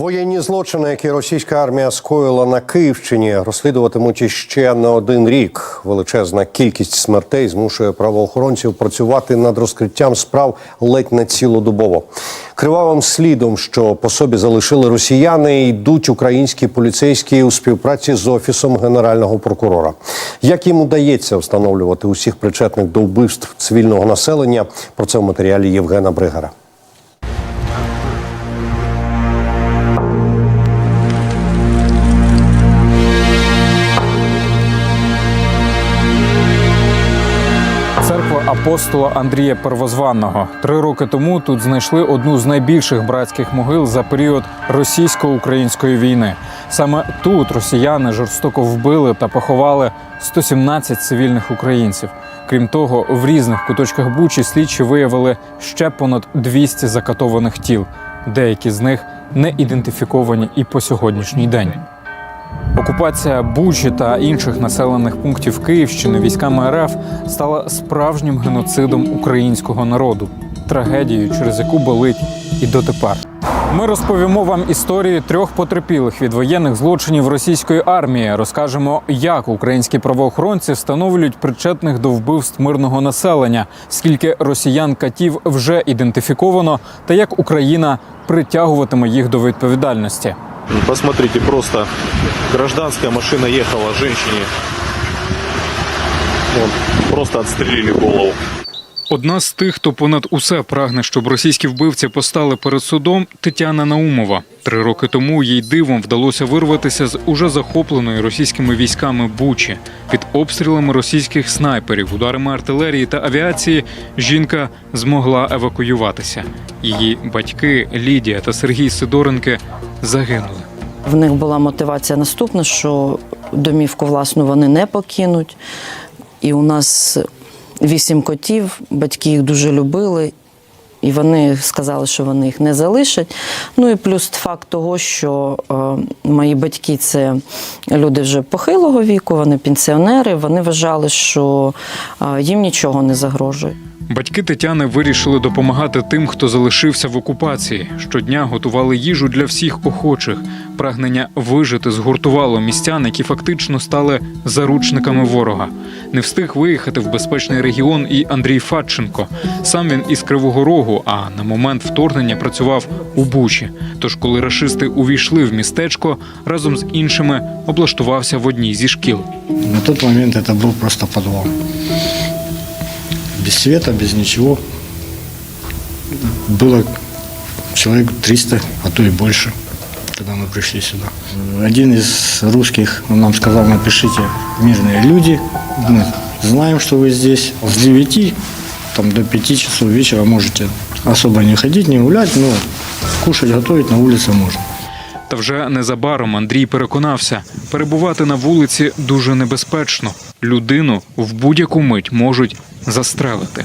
Воєнні злочини, які російська армія скоїла на Київщині, розслідуватимуть іще не один рік. Величезна кількість смертей змушує правоохоронців працювати над розкриттям справ ледь не цілодобово. Кривавим слідом, що по собі залишили росіяни, йдуть українські поліцейські у співпраці з офісом генерального прокурора. Як їм удається встановлювати усіх причетних до вбивств цивільного населення? Про це в матеріалі Євгена Бригара. Апостола Андрія Первозванного. Три роки тому тут знайшли одну з найбільших братських могил за період російсько-української війни. Саме тут росіяни жорстоко вбили та поховали 117 цивільних українців. Крім того, в різних куточках Бучі слідчі виявили ще понад 200 закатованих тіл. Деякі з них не ідентифіковані і по сьогоднішній день. Окупація Бучі та інших населених пунктів Київщини військами РФ стала справжнім геноцидом українського народу, трагедією, через яку болить і дотепер. Ми розповімо вам історії трьох потерпілих від воєнних злочинів російської армії. Розкажемо, як українські правоохоронці встановлюють причетних до вбивств мирного населення, скільки росіян катів вже ідентифіковано, та як Україна притягуватиме їх до відповідальності. Посмотрите, просто гражданская машина ехала женщине. Вот, просто отстрелили голову. Одна з тих, хто понад усе прагне, щоб російські вбивці постали перед судом, Тетяна Наумова. Три роки тому їй дивом вдалося вирватися з уже захопленої російськими військами Бучі. Під обстрілами російських снайперів, ударами артилерії та авіації жінка змогла евакуюватися. Її батьки Лідія та Сергій Сидоренки загинули. В них була мотивація наступна, що домівку власну вони не покинуть. І у нас вісім котів, батьки їх дуже любили, і вони сказали, що вони їх не залишать. Ну і плюс факт того, що е, мої батьки це люди вже похилого віку, вони пенсіонери, вони вважали, що е, їм нічого не загрожує. Батьки Тетяни вирішили допомагати тим, хто залишився в окупації. Щодня готували їжу для всіх охочих. Прагнення вижити згуртувало містян, які фактично стали заручниками ворога. Не встиг виїхати в безпечний регіон і Андрій Фадченко. Сам він із Кривого Рогу, а на момент вторгнення працював у Бучі. Тож, коли рашисти увійшли в містечко, разом з іншими облаштувався в одній зі шкіл. На тот момент это был просто подвал Без света, без ничего. Было человек 300, а то и больше, когда мы пришли сюда. Один из русских он нам сказал, напишите «Мирные люди, мы знаем, что вы здесь». С 9 там, до 5 часов вечера можете особо не ходить, не гулять, но кушать, готовить на улице можно. Та вже незабаром Андрій переконався, перебувати на вулиці дуже небезпечно. Людину в будь-яку мить можуть застрелити.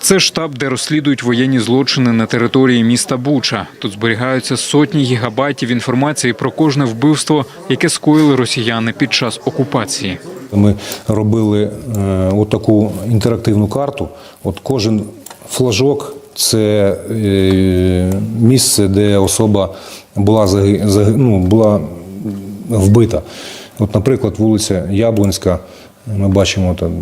Це штаб, де розслідують воєнні злочини на території міста Буча. Тут зберігаються сотні гігабайтів інформації про кожне вбивство, яке скоїли росіяни під час окупації. Ми робили е, отаку інтерактивну карту. От кожен флажок це е, місце, де особа була заги, заги- ну, була вбита. От, наприклад, вулиця Яблонська. Ми бачимо там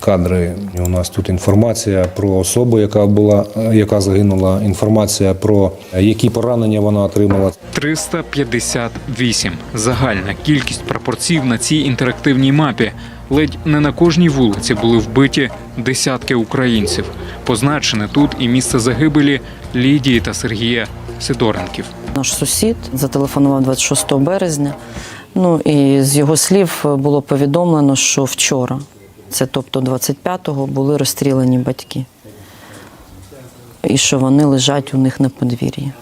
кадри. У нас тут інформація про особу, яка була, яка загинула, інформація про які поранення вона отримала. 358 – загальна кількість прапорців на цій інтерактивній мапі. Ледь не на кожній вулиці були вбиті десятки українців. Позначене тут і місце загибелі Лідії та Сергія Сидоренків. Наш сусід зателефонував 26 березня. Ну і з його слів було повідомлено, що вчора, це тобто 25-го, були розстріляні батьки. І що вони лежать у них на подвір'ї,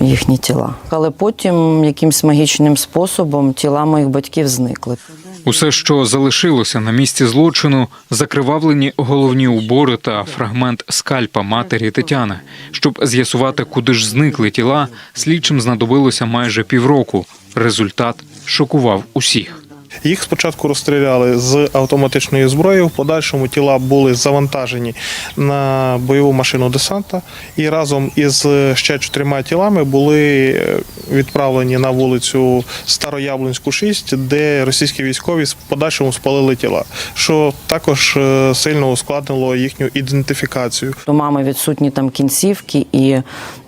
їхні тіла. Але потім якимсь магічним способом тіла моїх батьків зникли. Усе, що залишилося на місці злочину, закривавлені головні убори та фрагмент скальпа матері Тетяни. Щоб з'ясувати, куди ж зникли тіла, слідчим знадобилося майже півроку. Результат шокував усіх. Їх спочатку розстріляли з автоматичної зброї. В подальшому тіла були завантажені на бойову машину десанта і разом із ще чотирма тілами були е, відправлені на вулицю Старояблунську, 6, де російські військові в подальшому спалили тіла, що також е, сильно ускладнило їхню ідентифікацію. У мами відсутні там кінцівки, і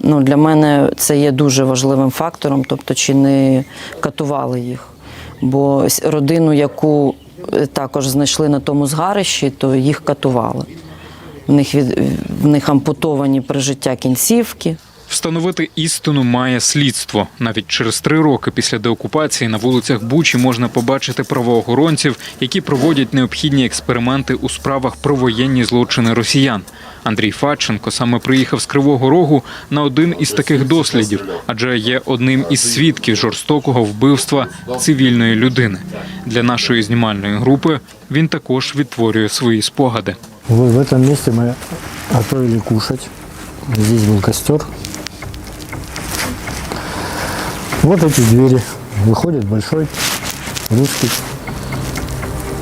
ну, для мене це є дуже важливим фактором, тобто чи не катували їх. Бо родину, яку е, також знайшли на тому згарищі, то їх катували. В них, від, в них ампутовані при життя кінцівки. Встановити істину має слідство. Навіть через три роки після деокупації на вулицях Бучі можна побачити правоохоронців, які проводять необхідні експерименти у справах про воєнні злочини росіян. Андрій Фадченко саме приїхав з Кривого Рогу на один із таких дослідів, адже є одним із свідків жорстокого вбивства цивільної людини. Для нашої знімальної групи він також відтворює свої спогади. В, в этом месте мы готовили кушать. Здесь был костер. Вот эти двери. Выходит большой русский.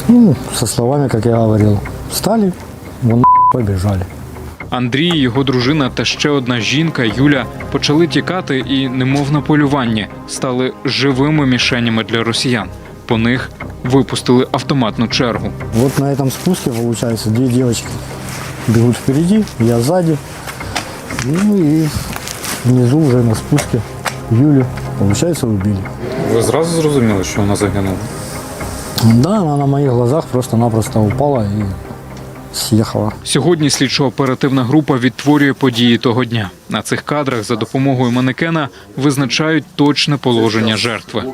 Ну, со словами, как я говорил. Встали, вон побежали. Андрій, його дружина та ще одна жінка Юля почали тікати і, немов на полюванні, стали живими мішенями для росіян. По них випустили автоматну чергу. Вот на этом спуске, получается, две девочки бегут впереди, я сзади. Ну и внизу уже на спуске Юлю, получается, убили. Ви зразу зрозуміли, що вона загинула? Да, она на моих глазах просто-напросто упала и съехала. Сьогодні слідчо-оперативна група відтворює події того дня. На цих кадрах за допомогою манекена визначають точне положення жертви.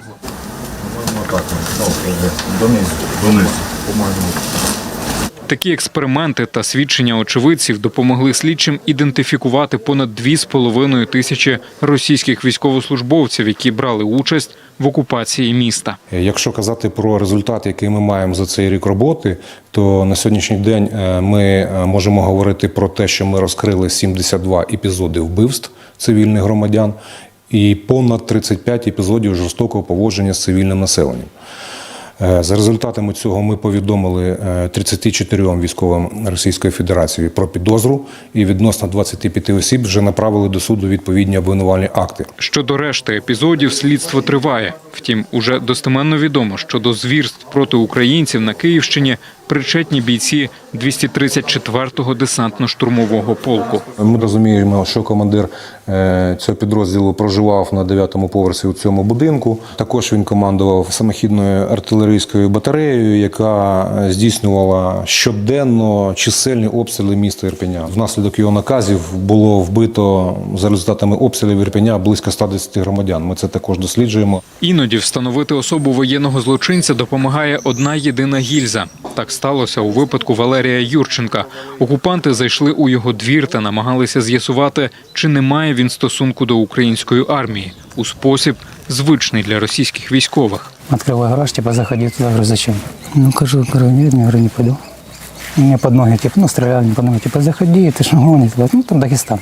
Такі експерименти та свідчення очевидців допомогли слідчим ідентифікувати понад 2,5 тисячі російських військовослужбовців, які брали участь в окупації міста. Якщо казати про результат, який ми маємо за цей рік роботи, то на сьогоднішній день е, ми е, можемо говорити про те, що ми розкрили 72 епізоди вбивств цивільних громадян і понад 35 епізодів жорстокого поводження з цивільним населенням. Е, За результатами цього ми повідомили е, 34 військовим Російської Федерації про підозру, і відносно 25 осіб вже направили до суду відповідні обвинувальні акти. Щодо решти епізодів, слідство триває. Втім, уже достеменно відомо, що до звірств проти українців на Київщині причетні бійці 234-го десантно-штурмового полку. Ми розуміємо, що командир е, цього підрозділу проживав на 9-му поверсі у цьому будинку. Також він командував самохідною артилерійською батареєю, яка е, здійснювала щоденно чисельні обстріли міста Ірпеня. Внаслідок його наказів було вбито за результатами обстрілів Ірпеня близько 110 громадян. Ми це також досліджуємо. Іноді встановити особу воєнного злочинця допомагає одна єдина гільза. Так сталося у випадку Валерія Юрченка. Окупанти зайшли у його двір та намагалися з'ясувати, чи не має він стосунку до української армії у спосіб звичний для російських військових. Открываю гараж, типа, заходи туда, говорю, зачем? Ну, кажу, нет, не, говорю, не пойду. Мне под ноги, типа, ну, стреляли мне под ноги, типа, заходи, ты что гонишь? Ну, там Дагестан.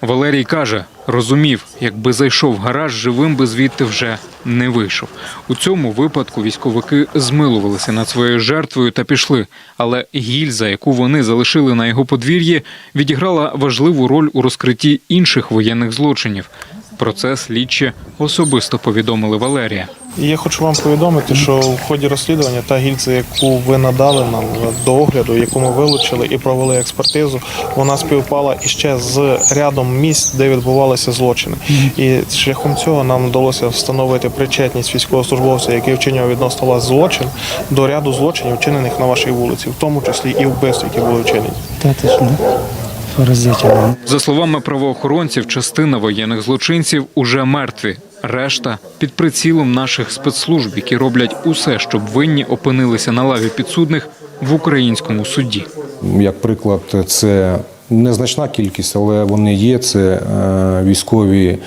Валерій каже, розумів, якби зайшов в гараж, живим би звідти вже не вийшов. У цьому випадку військовики змилувалися над своєю жертвою та пішли. Але гільза, яку вони залишили на його подвір'ї, відіграла важливу роль у розкритті інших воєнних злочинів. Про це слідчі особисто повідомили Валерія. І я хочу вам повідомити, що в ході розслідування та гільза, яку ви надали нам до огляду, яку ми вилучили і провели експертизу, вона співпала іще з рядом місць, де відбувалися злочини. І шляхом цього нам вдалося встановити причетність військовослужбовця, який вчиняв відносно вас злочин, до ряду злочинів, вчинених на вашій вулиці, в тому числі і вбивств, які були вчинені. Что, да? За словами правоохоронців, частина воєнних злочинців уже мертві. Решта під прицілом наших спецслужб, які роблять усе, щоб винні опинилися на лаві підсудних в українському суді. Як приклад, це незначна кількість, але вони є. Це е, військові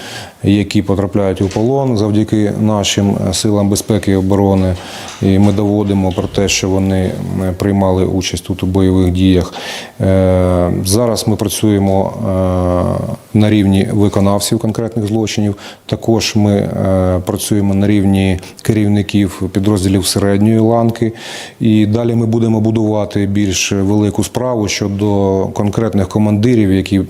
які потрапляють у полон завдяки нашим силам безпеки і оборони. І ми доводимо про те, що вони е, приймали участь тут у бойових діях. Е, Зараз ми працюємо е, на рівні виконавців конкретних злочинів. Також ми працюємо на рівні керівників підрозділів середньої ланки. І далі ми будемо будувати більш велику справу щодо конкретних командирів, які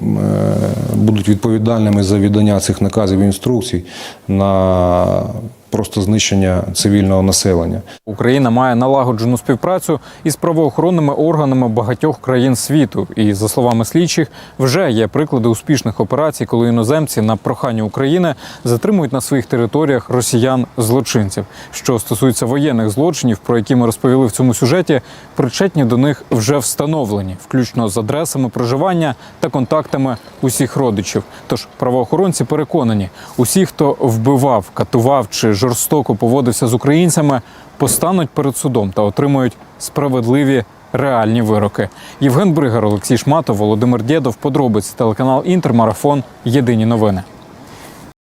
будуть відповідальними за віддання цих наказів інструкцій на просто знищення цивільного населення. Україна має налагоджену співпрацю із правоохоронними органами багатьох країн світу. І за словами слідчих, вже є приклади успішних операцій, коли іноземці на прохання України затримують на своїх територіях росіян-злочинців. Що стосується воєнних злочинів, про які ми розповіли в цьому сюжеті, причетні до них вже встановлені, включно з адресами проживання та контактами усіх родичів. Тож правоохоронці переконані, усі, хто вбивав, катував чи жорстоко поводився з українцями, постануть перед судом та отримують справедливі реальні вироки. Євген Бригар, Олексій Шматов, Володимир Дєдов. Подробиці телеканал Інтермарафон. Єдині новини.